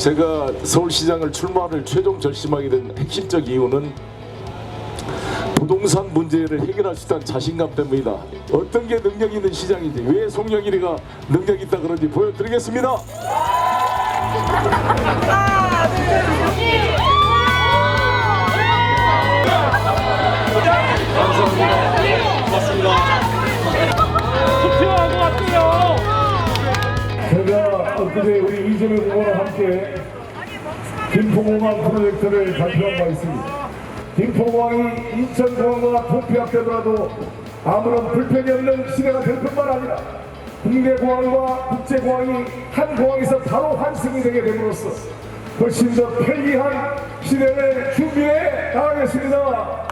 제가 서울시장을 출마를 최종 결심하게 된 핵심적 이유는 부동산 문제를 해결할 수 있다는 자신감 때문이다. 어떤 게 능력 있는 시장인지 왜 송영일이가 능력 있다 그런지 보여드리겠습니다. 투표하고 왔대요. 엊그제 우리 이재명 후보와 함께 김포공항 프로젝트를 발표한 바 있습니다. 김포공항이 인천공항과 동피합되더라도 아무런 불편이 없는 시대가 될 뿐만 아니라 국내공항과 국제공항이 한 공항에서 바로 환승이 되게 됨으로써 훨씬 더 편리한 시대를 준비해 나가겠습니다.